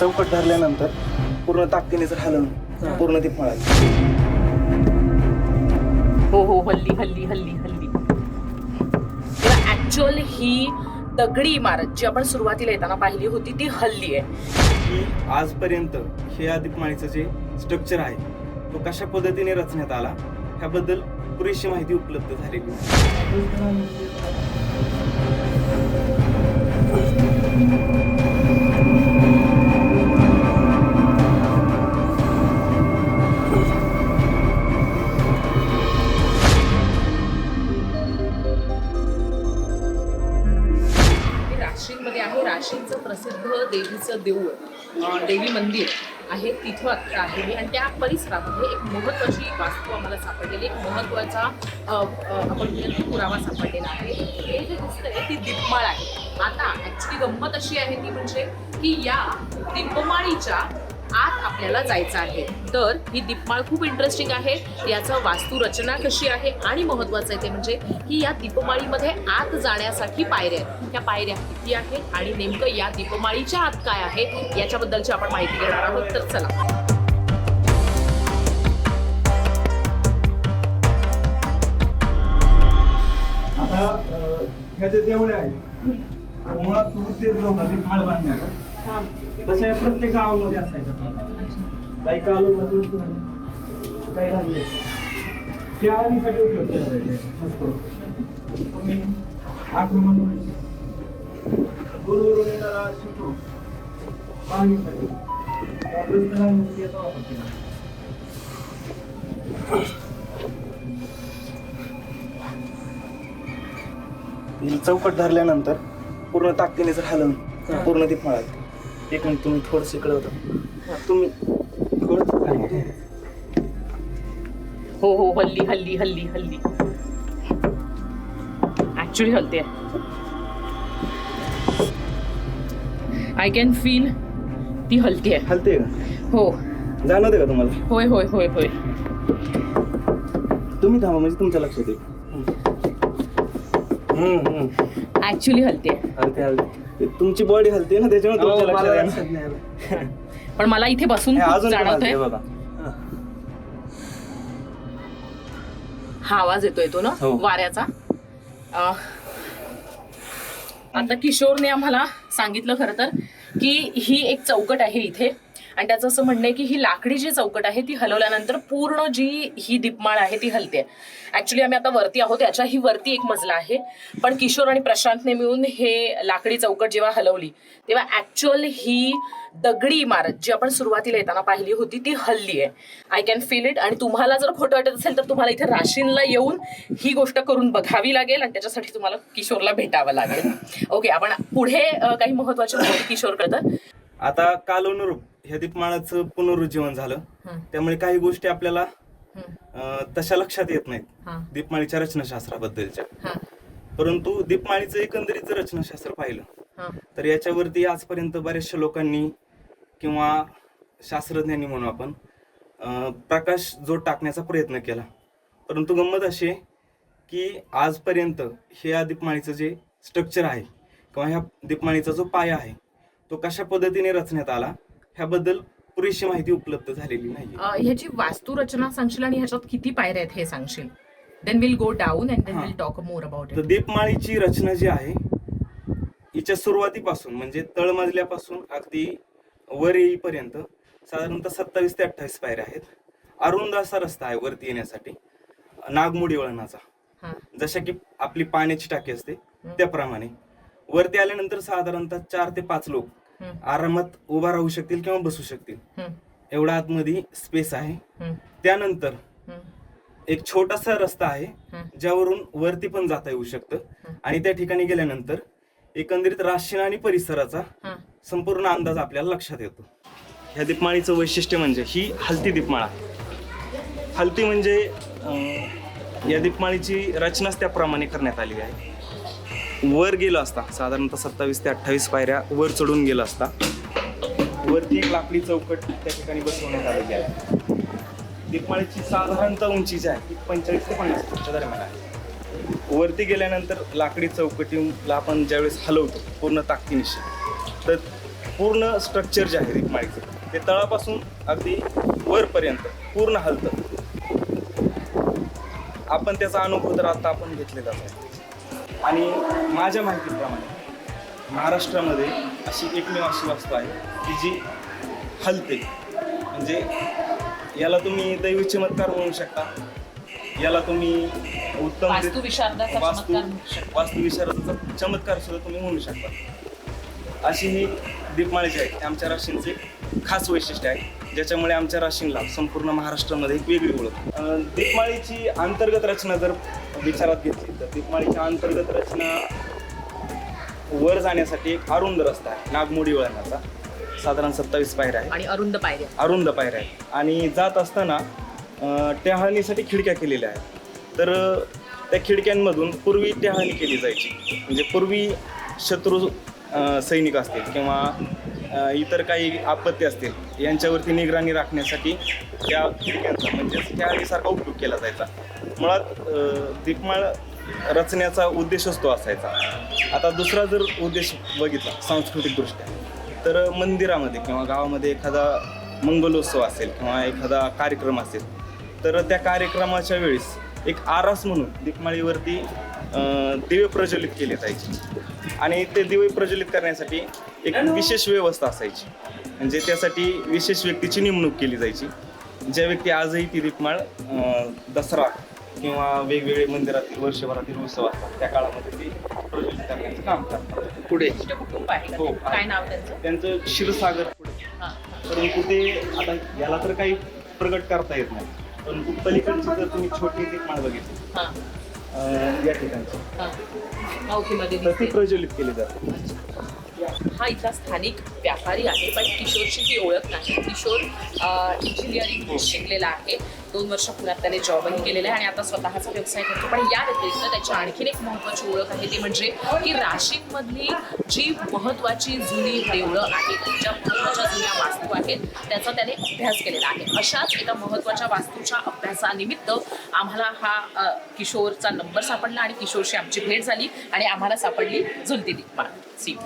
चौकट धरल्यानंतर पूर्ण ताकदीने जर हलवून पूर्ण ती फळाली हो हो हल्ली हल्ली हल्ली हल्ली. तेव्हा ऍक्च्युअल ही दगडी इमारत जी आपण सुरुवातीला येताना पाहिली होती ती हल्ली आहे. की आजपर्यंत हे या दीपमाळीचं जे स्ट्रक्चर आहे तो कशा पद्धतीने रचण्यात आला ह्याबद्दल पुरेशी माहिती उपलब्ध झालेली आहे. हे आहे. राशींचं प्रसिद्ध देवीचं देऊळ देवी मंदिर आहे तिथं आत्ता आहे. मी आणि त्या परिसरामध्ये एक महत्वाची वास्तू आम्हाला सापडलेली एक महत्त्वाचा आपण पुरावा सापडलेला आहे. हे जे दिसतंय ती दीपमाळ आहे. आता ॲक्च्युली गंमत अशी आहे ती म्हणजे की या दीपमाळीच्या आत आपल्याला जायचं आहे. तर ही दीपमाळ खूप इंटरेस्टिंग आहे. याचं वास्तुरचना कशी आहे आणि महत्वाचं आहे ते म्हणजे की या दीपमाळीमध्ये आत जाण्यासाठी पायऱ्या आहेत. त्या पायऱ्या किती आहेत आणि नेमकं या दीपमाळीच्या आत काय आहे याच्याबद्दलची आपण माहिती घेणार आहोत. तर चला. आता ह्या जे देवळे आहेत. मुळात जो होता माळ बांधण्याचा. तसं प्रत्येक गावामध्ये असायचं. काही कालोपासून काही राहिले त्या आधीसाठी उपयोग केला आक्रमण गुरुवरून येणारा शत्रू पाहणीसाठी याचा वापर केला. चौकट धरल्यानंतर पूर्ण ताकदीने जर हलवून पूर्ण ती फळाली एक मिनिट तुम्ही थोडंसं इकडे होतं. तुम्ही थोडं. हो हो हल्ली हल्ली हल्ली हल्ली. ऍक्च्युली हलते आय कॅन फील ती हलते आहे. हलते हो. जाणवते का तुम्हाला? होय होय होय होय. तुम्ही थांबा म्हणजे तुमच्या लक्षात येईल. हम्म, हम्म. ऍक्च्युली हलते हलते हलते. तुमची बॉडी हलते ना त्याच्यामुळे हो, तुमच्या मला लक्षात. नाही आलं. पण मला इथे बसून हे खूप अजून पण जाणवतंय हलते बघा हा आवाज येतोय तो ना हो. वाऱ्याचा अं, आता किशोरने आम्हाला सांगितलं खरं तर की ही एक चौकट आहे इथे आणि त्याचं असं म्हणणं आहे की ही लाकडी जी चौकट आहे ती हलवल्यानंतर पूर्ण जी ही दीपमाळ आहे ती हलते ऍक्च्युली आम्ही आता वरती आहोत याच्या ही वरती एक मजला आहे. पण किशोर आणि प्रशांतने मिळून हे लाकडी चौकट जेव्हा हलवली तेव्हा ऍक्च्युअल ही दगडी इमारत जी आपण सुरुवातीला येताना पाहिली होती ती हल्ली आहे. आय कॅन फील इट आणि तुम्हाला जर खोटं वाटत असेल तर तुम्हाला इथे राशीनला येऊन ही गोष्ट करून बघावी लागेल आणि त्याच्यासाठी तुम्हाला किशोरला भेटावं लागेल. ओके आपण पुढे काही महत्त्वाचे किशोर करतात आता कालानुरूप ह्या दीपमाळाचं पुनरुज्जीवन झालं. त्यामुळे काही गोष्टी आपल्याला अं, तशा लक्षात येत नाहीत. दीपमाळीच्या रचनाशास्त्राबद्दलच्या. परंतु दीपमाळीचं एकंदरीत जर रचनाशास्त्र पाहिलं तर याच्यावरती आजपर्यंत बऱ्याचशा लोकांनी किंवा शास्त्रज्ञांनी म्हणू आपण अं, प्रकाश जोड टाकण्याचा प्रयत्न केला. परंतु गंमत अशी आहे की आजपर्यंत हे या दीपमाळीचं जे स्ट्रक्चर आहे किंवा ह्या दीपमाळीचा जो पाया आहे तो कशा पद्धतीने रचण्यात आला? ह्याबद्दल पुरेशी माहिती उपलब्ध झालेली नाही ह्याची वास्तुरचना सांगशील आणि ह्याच्यात किती पायऱ्या आहेत हे सांगशील? Then will go down and then. Will talk more about it दीपमाळीची रचना जी आहे हिच्या सुरुवातीपासून म्हणजे तळमजल्यापासून अगदी वर येईपर्यंत साधारणतः सत्तावीस ते अठ्ठावीस पायऱ्या आहेत. अरुंद असा रस्ता आहे वरती येण्यासाठी नागमोडी वळणाचा. हा. जशा की आपली पाण्याची टाकी असते त्याप्रमाणे. वरती आल्यानंतर साधारणतः चार ते पाच लोक. आरामात उभा राहू शकतील किंवा बसू शकतील. एवढा आतमध्ये स्पेस आहे. त्यानंतर एक छोटासा रस्ता आहे. ज्यावरून वरती पण जाता येऊ शकतं. आणि त्या ठिकाणी गेल्यानंतर एकंदरीत राशीन आणि परिसराचा. संपूर्ण अंदाज आपल्याला लक्षात येतो. ह्या दीपमाळीचं वैशिष्ट्य म्हणजे ही हलती दीपमाळ. हलती म्हणजे या दीपमाळीची रचनाच त्याप्रमाणे करण्यात आली आहे. वर गेलो असता साधारणतः सत्तावीस ते अठ्ठावीस पायऱ्या वर चढून गेलो असता वरती एक लाकडी चौकट त्या ठिकाणी बसवण्यात आलेली आहे दीपमाळीची साधारणतः उंची जी आहे ती पंचेचाळीस ते पन्नास दरम्यान आहे. वरती गेल्यानंतर लाकडी चौकटीला आपण ज्यावेळेस हलवतो पूर्ण ताकदीनिशी तर पूर्ण स्ट्रक्चर जे आहे दीपमाळीचं ते तळापासून अगदी वरपर्यंत पूर्ण हलतं. आपण त्याचा अनुभव तर आता आपण घेतलेलाच आहे. आणि माझ्या माहितीप्रमाणे महाराष्ट्रामध्ये अशी एकमेव अशी वास्तू आहे की जी हलते. म्हणजे याला तुम्ही दैवी चमत्कार म्हणू शकता. याला तुम्ही उत्तम वास्तू. वास्तुविशारदाचा चमत्कार सुद्धा तुम्ही म्हणू शकता. अशी ही दीपमाळीची आहे. आमच्या राशींचे खास वैशिष्ट्य आहे. ज्याच्यामुळे आमच्या राशींला संपूर्ण महाराष्ट्रामध्ये एक वेगळी ओळख. दीपमाळीची अंतर्गत रचना जर विचारात घेतली दीपमाळीची अंतर्गत रचना वर जाण्यासाठी एक अरुंद रस्ता आहे नागमोडी वळणाचा. साधारण सत्तावीस पायऱ्या आहे आणि अरुंद पायऱ्या. अरुंद पायऱ्या आहेत. आणि जात असताना टहाळणीसाठी खिडक्या केलेल्या आहेत. तर त्या खिडक्यांमधून पूर्वी टहाळणी केली जायची. म्हणजे पूर्वी शत्रू सैनिक असतील किंवा इतर काही आपत्ती असतील यांच्यावरती निगराणी राखण्यासाठी त्या खिडक्यांचा म्हणजेच टहाळीसारखा उपयोग केला जायचा. मुळात दीपमाळ रचण्याचा उद्देशच तो असायचा. आता दुसरा जर उद्देश बघितला सांस्कृतिकदृष्ट्या तर मंदिरामध्ये किंवा गावामध्ये एखादा मंगलोत्सव असेल किंवा एखादा कार्यक्रम असेल तर त्या कार्यक्रमाच्या वेळेस एक आरास म्हणून दीपमाळीवरती दिवे प्रज्वलित केले जायचे. आणि ते दिवे प्रज्वलित करण्यासाठी एक विशेष व्यवस्था असायची. म्हणजे त्यासाठी विशेष व्यक्तीची नेमणूक केली जायची. ज्या व्यक्ती आजही ती दीपमाळ दसरा किंवा वेगवेगळे मंदिरातील वर्षभरातील उत्सव असतात. त्या काळामध्ये ते प्रज्वलित करण्याचं काम करतात. पुढे? कुटुंब आहे. हो, ते? काय नाव त्यांचं? त्यांचं क्षीरसागर पुढे. हा. परंतु ते आता याला तर काही प्रगट करता येत नाही. परंतु पलीकडची जर तुम्ही छोटी दीपमाळ बघितली हा. अं, या ठिकाणची हा. मावतीमध्ये तर ती दिसते. प्रज्वलित केली जाते. हा इथला स्थानिक व्यापारी आहे पण किशोरची ही ओळख नाही. किशोर इंजिनिअरिंग शिकलेला आहे. दोन वर्ष पुण्यात त्याने जॉबही केलेला आहे आणि आता स्वतःचा व्यवसाय करतो. पण या व्यतिरिक्त त्याची आणखीन एक महत्त्वाची ओळख आहे ती म्हणजे की नाशिकमधली जी महत्त्वाची जुनी देवळं आहेत ज्या महत्त्वाच्या जुन्या वास्तू आहेत त्याचा त्याने अभ्यास केलेला आहे. अशाच एका महत्त्वाच्या वास्तूच्या अभ्यासानिमित्त आम्हाला हा किशोरचा नंबर सापडला आणि किशोरशी आमची भेट झाली आणि आम्हाला सापडली झुलती दीपमाळ. सी